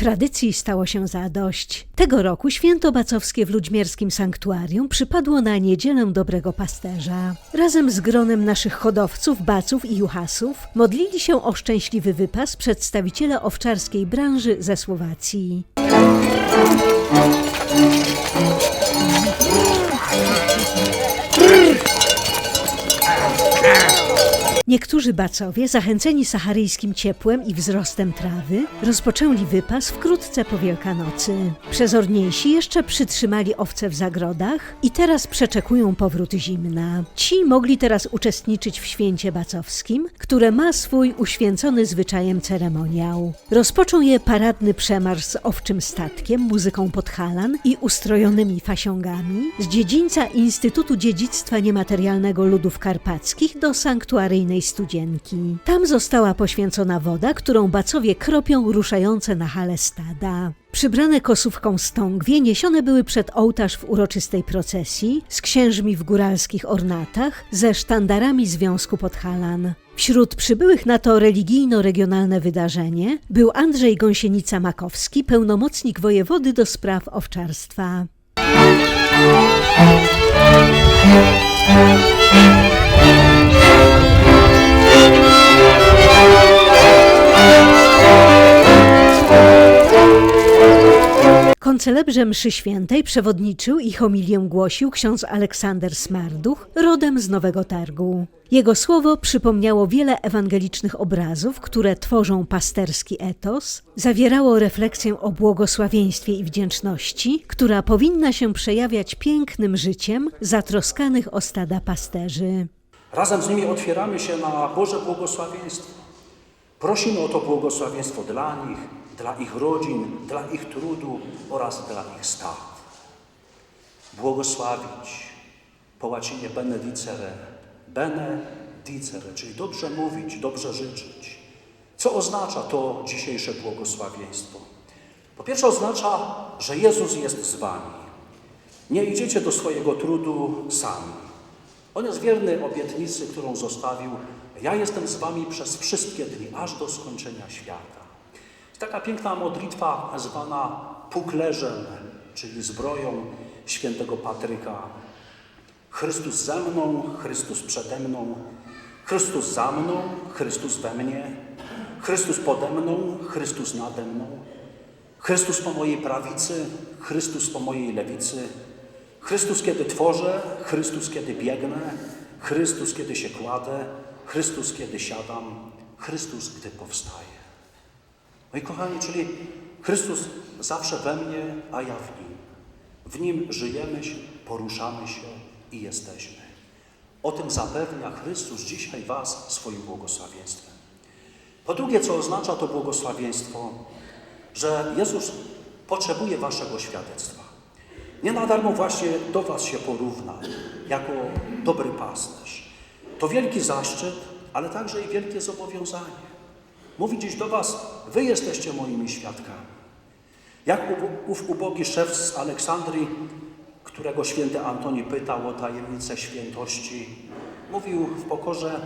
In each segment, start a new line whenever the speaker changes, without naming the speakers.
Tradycji stało się zadość. Tego roku święto bacowskie w Ludźmierskim Sanktuarium przypadło na Niedzielę Dobrego Pasterza. Razem z gronem naszych hodowców, baców i juhasów modlili się o szczęśliwy wypas przedstawiciele owczarskiej branży ze Słowacji. Niektórzy bacowie, zachęceni saharyjskim ciepłem i wzrostem trawy, rozpoczęli wypas wkrótce po Wielkanocy. Przezorniejsi jeszcze przytrzymali owce w zagrodach i teraz przeczekują powrót zimna. Ci mogli teraz uczestniczyć w święcie bacowskim, które ma swój uświęcony zwyczajem ceremoniał. Rozpoczął je paradny przemarsz z owczym statkiem, muzyką podhalan i ustrojonymi fasiągami z dziedzińca Instytutu Dziedzictwa Niematerialnego Ludów Karpackich do sanktuaryjnej studzienki. Tam została poświęcona woda, którą bacowie kropią ruszające na hale stada. Przybrane kosówką stągwie niesione były przed ołtarz w uroczystej procesji z księżmi w góralskich ornatach ze sztandarami Związku Podhalan. Wśród przybyłych na to religijno-regionalne wydarzenie był Andrzej Gąsienica-Makowski, pełnomocnik wojewody do spraw owczarstwa. Koncelebrze mszy świętej przewodniczył i homilię głosił ksiądz Aleksander Smarduch, rodem z Nowego Targu. Jego słowo przypomniało wiele ewangelicznych obrazów, które tworzą pasterski etos, zawierało refleksję o błogosławieństwie i wdzięczności, która powinna się przejawiać pięknym życiem zatroskanych o stada pasterzy.
Razem z nimi otwieramy się na Boże błogosławieństwo. Prosimy o to błogosławieństwo dla nich, dla ich rodzin, dla ich trudu oraz dla ich stad. Błogosławić po łacinie benedicere, benedicere, czyli dobrze mówić, dobrze życzyć. Co oznacza to dzisiejsze błogosławieństwo? Po pierwsze oznacza, że Jezus jest z wami. Nie idziecie do swojego trudu sami. On jest wierny obietnicy, którą zostawił. Ja jestem z wami przez wszystkie dni, aż do skończenia świata. Taka piękna modlitwa zwana puklerzem, czyli zbroją świętego Patryka. Chrystus ze mną, Chrystus przede mną, Chrystus za mną, Chrystus we mnie, Chrystus pode mną, Chrystus nade mną, Chrystus po mojej prawicy, Chrystus po mojej lewicy, Chrystus kiedy tworzę, Chrystus kiedy biegnę, Chrystus kiedy się kładę, Chrystus kiedy siadam, Chrystus gdy powstaję. Moi kochani, czyli Chrystus zawsze we mnie, a ja w Nim. W Nim żyjemy się, poruszamy się i jesteśmy. O tym zapewnia Chrystus dzisiaj Was swoim błogosławieństwem. Po drugie, co oznacza to błogosławieństwo? Że Jezus potrzebuje Waszego świadectwa. Nie na darmo właśnie do Was się porówna, jako dobry pasterz. To wielki zaszczyt, ale także i wielkie zobowiązanie. Mówi dziś do Was, Wy jesteście moimi świadkami. Jak ów ubogi szef z Aleksandrii, którego święty Antoni pytał o tajemnicę świętości, mówił w pokorze,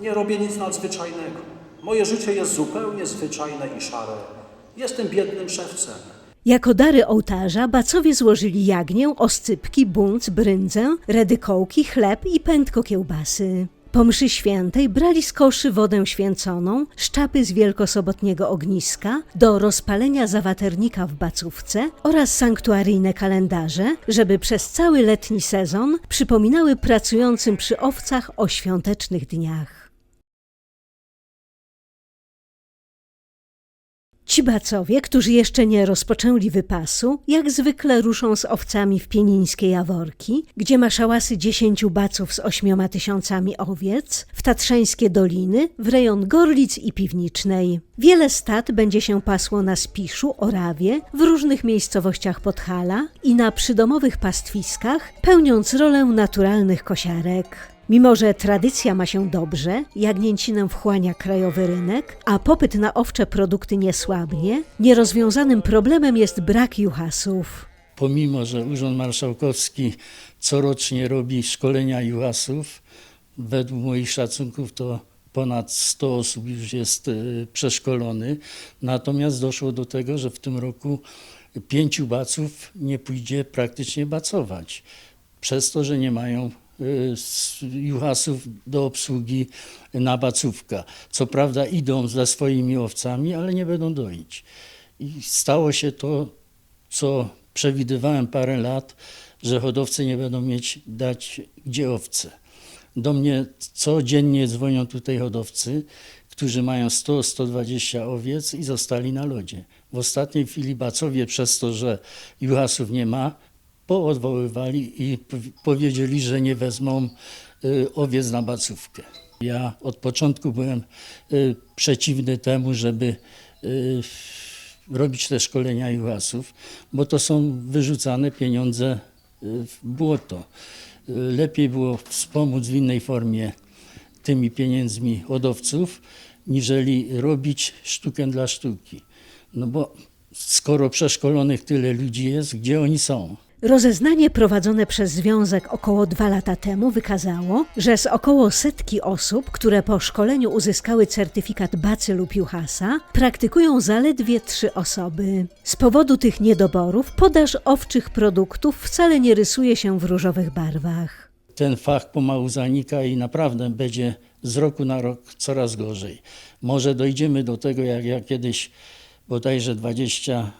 nie robię nic nadzwyczajnego. Moje życie jest zupełnie zwyczajne i szare. Jestem biednym szewcem.
Jako dary ołtarza bacowie złożyli jagnię, oscypki, bunt, bryndzę, redykołki, chleb i pętko kiełbasy. Po mszy świętej brali z koszy wodę święconą, szczapy z wielkosobotniego ogniska do rozpalenia zawaternika w bacówce oraz sanktuaryjne kalendarze, żeby przez cały letni sezon przypominały pracującym przy owcach o świątecznych dniach. Ci bacowie, którzy jeszcze nie rozpoczęli wypasu, jak zwykle ruszą z owcami w pienińskie jaworki, gdzie ma szałasy dziesięciu baców z ośmioma tysiącami owiec, w tatrzańskie doliny, w rejon Gorlic i Piwnicznej. Wiele stad będzie się pasło na Spiszu, Orawie, w różnych miejscowościach Podhala i na przydomowych pastwiskach, pełniąc rolę naturalnych kosiarek. Mimo, że tradycja ma się dobrze, jagnięcinę wchłania krajowy rynek, a popyt na owcze produkty nie słabnie, nierozwiązanym problemem jest brak juhasów.
Pomimo, że Urząd Marszałkowski corocznie robi szkolenia juhasów, według moich szacunków to ponad 100 osób już jest y, przeszkolony. Natomiast doszło do tego, że w tym roku pięciu baców nie pójdzie praktycznie bacować. Przez to, że nie mają y, juhasów do obsługi na bacówka. Co prawda idą ze swoimi owcami, ale nie będą doić. I stało się to, co przewidywałem parę lat, że hodowcy nie będą mieć dać gdzie owce. Do mnie codziennie dzwonią tutaj hodowcy, którzy mają 100-120 owiec i zostali na lodzie. W ostatniej chwili bacowie przez to, że juhasów nie ma, poodwoływali i powi- powiedzieli, że nie wezmą y, owiec na bacówkę. Ja od początku byłem y, przeciwny temu, żeby y, robić te szkolenia juhasów, bo to są wyrzucane pieniądze w błoto. Lepiej było wspomóc w innej formie tymi pieniędzmi hodowców, niżeli robić sztukę dla sztuki. No bo skoro przeszkolonych tyle ludzi jest, gdzie oni są?
Rozeznanie prowadzone przez Związek około dwa lata temu wykazało, że z około setki osób, które po szkoleniu uzyskały certyfikat Bacy lub Juhasa, praktykują zaledwie trzy osoby. Z powodu tych niedoborów podaż owczych produktów wcale nie rysuje się w różowych barwach.
ten fach pomału zanika i naprawdę będzie z roku na rok coraz gorzej. Może dojdziemy do tego, jak ja kiedyś, bodajże 20 e,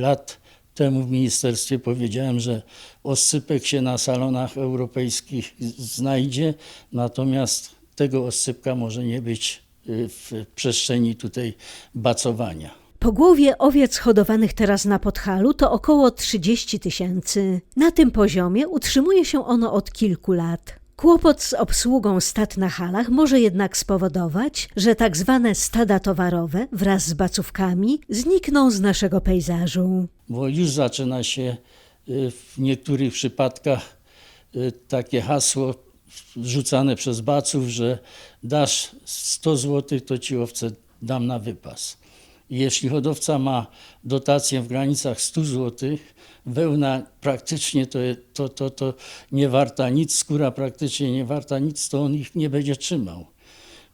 lat temu w ministerstwie powiedziałem, że oscypek się na salonach europejskich znajdzie, natomiast tego oscypka może nie być y, w przestrzeni tutaj bacowania.
Pogłowie owiec hodowanych teraz na Podhalu to około 30 tysięcy. Na tym poziomie utrzymuje się ono od kilku lat. Kłopot z obsługą stad na halach może jednak spowodować, że tak zwane stada towarowe wraz z bacówkami znikną z naszego pejzażu.
bo już zaczyna się y, w niektórych przypadkach y, takie hasło rzucane przez baców, że dasz 100 zł, to ci owce dam na wypas. Jeśli hodowca ma dotację w granicach 100 zł, wełna praktycznie to, to, to, to nie warta nic, skóra praktycznie nie warta nic, to on ich nie będzie trzymał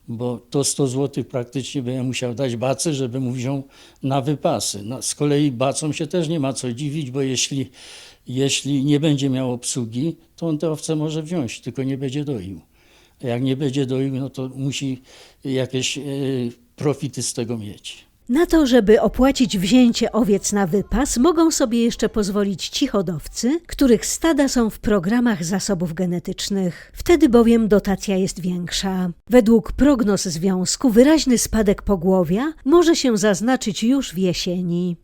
bo to 100 zł praktycznie by musiał dać bacy, żeby mu wziął na wypasy. No, z kolei bacom się też nie ma co dziwić, bo jeśli, jeśli nie będzie miał obsługi, to on te owce może wziąć, tylko nie będzie doił. A jak nie będzie doił, no to musi jakieś e, profity z tego mieć.
Na to, żeby opłacić wzięcie owiec na wypas, mogą sobie jeszcze pozwolić ci hodowcy, których stada są w programach zasobów genetycznych. Wtedy bowiem dotacja jest większa. Według prognoz związku wyraźny spadek pogłowia może się zaznaczyć już w jesieni.